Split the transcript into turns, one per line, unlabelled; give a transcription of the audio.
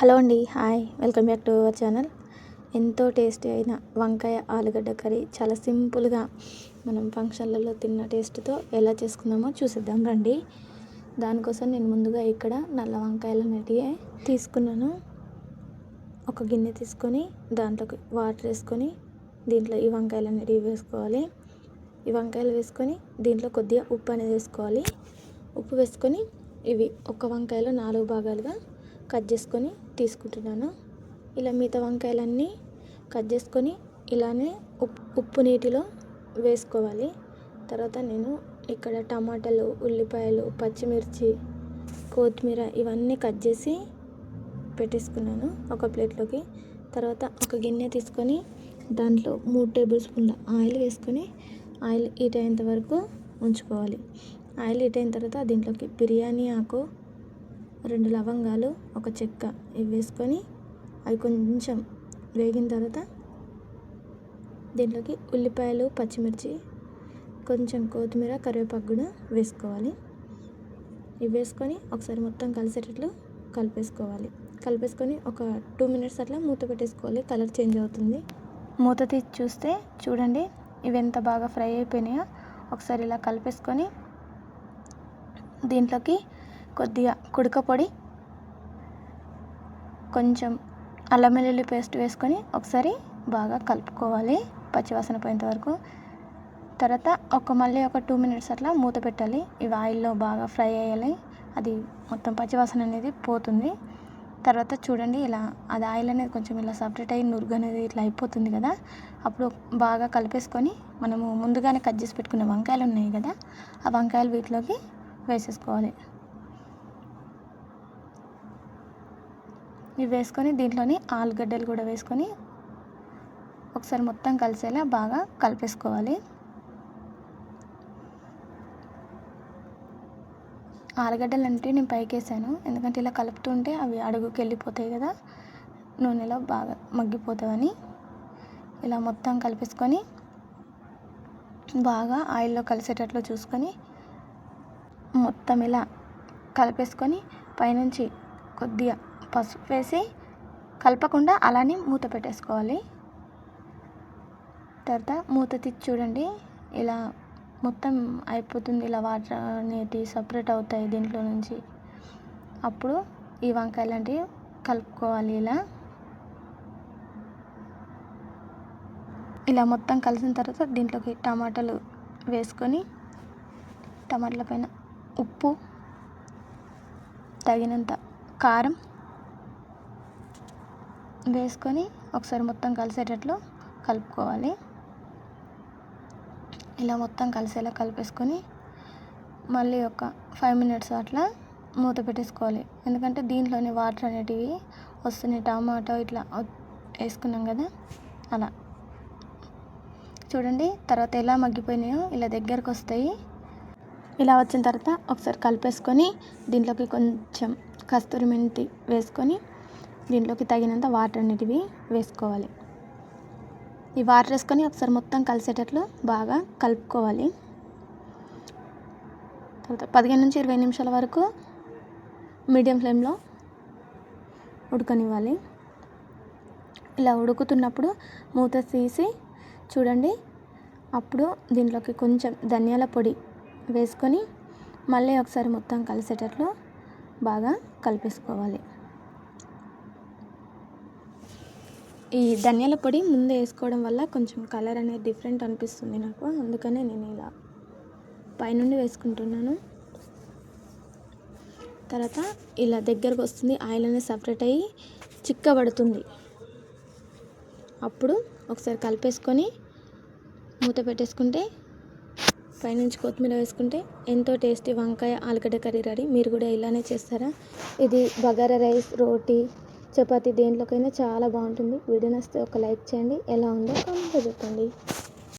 Hello అండి hi. Welcome back to our channel. ఎంతో tasty అయిన వంకాయ ఆలుగడ్డ కర్రీ చాలా సింపుల్గా మనం ఫంక్షన్లలో తిన్న టేస్ట్తో ఎలా చేసుకుందామో చూసిద్దాం రండి. దానికోసం నేను ముందుగా ఇక్కడ నల్ల వంకాయలు అనేటివి తీసుకున్నాను. ఒక గిన్నె తీసుకొని దాంట్లోకి వాటర్ వేసుకొని దీంట్లో ఈ వంకాయలు అనేటివి వేసుకోవాలి. ఈ వంకాయలు వేసుకొని దీంట్లో కొద్దిగా ఉప్పు అనేది వేసుకోవాలి. ఉప్పు వేసుకొని ఇవి ఒక వంకాయలో నాలుగు భాగాలుగా కట్ చేసుకొని తీసుకుంటున్నాను. ఇలా మిగతా వంకాయలన్నీ కట్ చేసుకొని ఇలానే ఉప్పు ఉప్పు నీటిలో వేసుకోవాలి. తర్వాత నేను ఇక్కడ టమాటాలు ఉల్లిపాయలు పచ్చిమిర్చి కొత్తిమీర ఇవన్నీ కట్ చేసి పెట్టేసుకున్నాను ఒక ప్లేట్లోకి. తర్వాత ఒక గిన్నె తీసుకొని దాంట్లో మూడు టేబుల్ స్పూన్ల ఆయిల్ వేసుకొని ఆయిల్ హీట్ అయ్యేంత వరకు ఉంచుకోవాలి. ఆయిల్ హీట్ అయిన తర్వాత దీంట్లోకి బిర్యానీ ఆకు రెండు లవంగాలు ఒక చెక్క ఇవి వేసుకొని అవి కొంచెం వేగిన తర్వాత దీంట్లోకి ఉల్లిపాయలు పచ్చిమిర్చి కొంచెం కొత్తిమీర కరివేపాకు కూడా వేసుకోవాలి. ఇవి వేసుకొని ఒకసారి మొత్తం కలిసేటట్లు కలిపేసుకోవాలి. కలిపేసుకొని ఒక టూ మినిట్స్ అట్లా మూత పెట్టేసుకోవాలి. కలర్ చేంజ్ అవుతుంది. మూత తీసి చూస్తే చూడండి ఇవి ఎంత బాగా ఫ్రై అయిపోయినాయో. ఒకసారి ఇలా కలిపేసుకొని దీంట్లోకి కొద్దిగా కుడకపొడి కొంచెం అల్లం వెల్లుల్లి పేస్ట్ వేసుకొని ఒకసారి బాగా కలుపుకోవాలి పచ్చివాసన పోయేంత వరకు. తర్వాత ఒక మళ్ళీ ఒక టూ మినిట్స్ అట్లా మూత పెట్టాలి. ఇవి ఆయిల్లో బాగా ఫ్రై అయ్యాలి. అది మొత్తం పచ్చివాసన అనేది పోతుంది. తర్వాత చూడండి ఇలా అది ఆయిల్ అనేది కొంచెం ఇలా సపరేట్ అయ్యి నురుగు అనేది ఇట్లా అయిపోతుంది కదా. అప్పుడు బాగా కలిపేసుకొని మనము ముందుగానే కట్ చేసి పెట్టుకున్న వంకాయలు ఉన్నాయి కదా ఆ వంకాయలు వీటిలోకి వేసేసుకోవాలి. ఇవి వేసుకొని దీంట్లోని ఆలుగడ్డలు కూడా వేసుకొని ఒకసారి మొత్తం కలిసేలా బాగా కలిపేసుకోవాలి. ఆలుగడ్డలు అంటే నేను పైకి వేసాను. ఎందుకంటే ఇలా కలుపుతుంటే అవి అడుగుకి వెళ్ళిపోతాయి కదా. నూనెలో బాగా మగ్గిపోతావని ఇలా మొత్తం కలిపేసుకొని బాగా ఆయిల్లో కలిసేటట్లు చూసుకొని మొత్తం ఇలా కలిపేసుకొని పైనుంచి కొద్దిగా పసుపు వేసి కలపకుండా అలానే మూత పెట్టేసుకోవాలి. తర్వాత మూత తీసి చూడండి ఇలా మొత్తం అయిపోతుంది. ఇలా వాటర్ అనేది సపరేట్ అవుతాయి దీంట్లో నుంచి. అప్పుడు ఈ వంకాయ లాంటివి కలుపుకోవాలి ఇలా. ఇలా మొత్తం కలిసిన తర్వాత దీంట్లోకి టమాటాలు వేసుకొని టమాటాల పైన ఉప్పు తగినంత కారం వేసుకొని ఒకసారి మొత్తం కలిసేటట్లు కలుపుకోవాలి. ఇలా మొత్తం కలిసేలా కలిపేసుకొని మళ్ళీ ఒక ఫైవ్ మినిట్స్ అట్లా మూత పెట్టేసుకోవాలి. ఎందుకంటే దీంట్లోని వాటర్ అనేటివి వస్తున్నాయి. టమాటో ఇట్లా వేసుకున్నాం కదా అలా. చూడండి తర్వాత ఎలా మగ్గిపోయినాయో ఇలా దగ్గరకు వస్తాయి. ఇలా వచ్చిన తర్వాత ఒకసారి కలిపేసుకొని దీంట్లోకి కొంచెం కస్తూరి మెంతి వేసుకొని దీంట్లోకి తగినంత వాటర్ అనేటివి వేసుకోవాలి. ఈ వాటర్ వేసుకొని ఒకసారి మొత్తం కలిసేటట్లు బాగా కలుపుకోవాలి. తర్వాత పదిహేను నుంచి ఇరవై నిమిషాల వరకు మీడియం ఫ్లేమ్లో ఉడకనివ్వాలి. ఇలా ఉడుకుతున్నప్పుడు మూత తీసి చూడండి. అప్పుడు దీంట్లోకి కొంచెం ధనియాల పొడి వేసుకొని మళ్ళీ ఒకసారి మొత్తం కలిసేటట్లు బాగా కలిపేసుకోవాలి. ఈ ధనియాల పొడి ముందే వేసుకోవడం వల్ల కొంచెం కలర్ అనేది డిఫరెంట్ అనిపిస్తుంది నాకు. అందుకనే నేను ఇలా పైనుండి వేసుకుంటున్నాను. తర్వాత ఇలా దగ్గరకు వస్తుంది ఆయిల్ అనేది సపరేట్ అయ్యి చిక్కబడుతుంది. అప్పుడు ఒకసారి కలిపేసుకొని మూత పెట్టేసుకుంటే పైనుంచి కొత్తిమీర వేసుకుంటే ఎంతో టేస్టీ వంకాయ ఆలుగడ్డ కర్రీ రెడీ. మీరు కూడా ఇలానే చేస్తారా? ఇది బగారా రైస్ రోటీ చపాతీ దేంట్లోకైనా చాలా బాగుంటుంది. వీడియో నచ్చితే ఒక లైక్ చేయండి. ఎలా ఉందో కామెంట్లో చెప్పండి.